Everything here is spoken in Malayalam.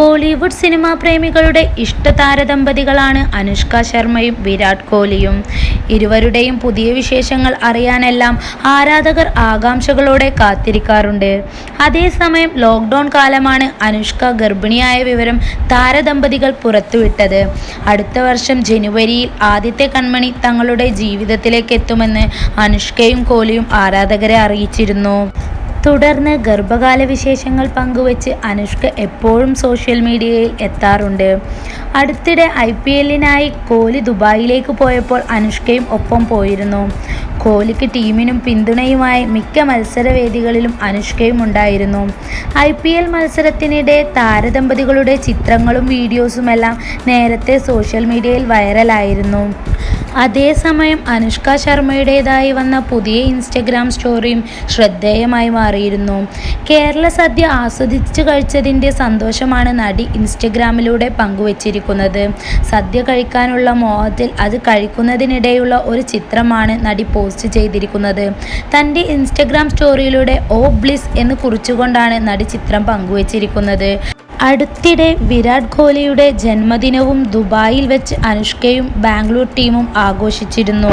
ബോളിവുഡ് സിനിമാ പ്രേമികളുടെ ഇഷ്ടതാരദമ്പതികളാണ് അനുഷ്ക ശർമ്മയും വിരാട് കോഹ്ലിയും. ഇരുവരുടെയും പുതിയ വിശേഷങ്ങൾ അറിയാനെല്ലാം ആരാധകർ ആകാംക്ഷകളോടെ കാത്തിരിക്കാറുണ്ട്. അതേസമയം ലോക്ക്ഡൗൺ കാലമാണ് അനുഷ്ക ഗർഭിണിയായ വിവരം താരദമ്പതികൾ പുറത്തുവിട്ടത്. അടുത്ത വർഷം ജനുവരിയിൽ ആദ്യത്തെ കൺമണി തങ്ങളുടെ ജീവിതത്തിലേക്ക് എത്തുമെന്ന് അനുഷ്കയും കോഹ്ലിയും ആരാധകരെ അറിയിച്ചിരുന്നു. തുടർന്ന് ഗർഭകാല വിശേഷങ്ങൾ പങ്കുവച്ച് അനുഷ്ക എപ്പോഴും സോഷ്യൽ മീഡിയയിൽ എത്താറുണ്ട്. അടുത്തിടെ ഐ പി എല്ലിനായി കോഹ്ലി ദുബായിലേക്ക് പോയപ്പോൾ അനുഷ്കയും ഒപ്പം പോയിരുന്നു. കോഹ്ലിക്ക് ടീമിനും പിന്തുണയുമായി മിക്ക മത്സരവേദികളിലും അനുഷ്കയും ഉണ്ടായിരുന്നു. ഐ പി എൽ മത്സരത്തിനിടെ താരദമ്പതികളുടെ ചിത്രങ്ങളും വീഡിയോസുമെല്ലാം നേരത്തെ സോഷ്യൽ മീഡിയയിൽ വൈറലായിരുന്നു അതേസമയം അനുഷ്ക ശർമ്മയുടേതായി വന്ന പുതിയ ഇൻസ്റ്റഗ്രാം സ്റ്റോറിയും ശ്രദ്ധേയമായി മാറിയിരുന്നു. കേരള സദ്യ ആസ്വദിച്ചു കഴിച്ചതിന്റെ സന്തോഷമാണ് നടി ഇൻസ്റ്റഗ്രാമിലൂടെ പങ്കുവച്ചിരിക്കുന്നത്. സദ്യ കഴിക്കാനുള്ള മോഹത്തിൽ അത് കഴിക്കുന്നതിനിടെയുള്ള ഒരു ചിത്രമാണ് നടി പോസ്റ്റ് ചെയ്തിരിക്കുന്നത്. തന്റെ ഇൻസ്റ്റഗ്രാം സ്റ്റോറിയിലൂടെ ഓ ബ്ലിസ് എന്ന് കുറിച്ചുകൊണ്ടാണ് നടി ചിത്രം പങ്കുവച്ചിരിക്കുന്നത്. അടുത്തിടെ വിരാട് കോഹ്ലിയുടെ ജന്മദിനവും ദുബായിൽ വെച്ച് അനുഷ്കയും ബാംഗ്ലൂർ ടീമും ആഘോഷിച്ചിരുന്നു.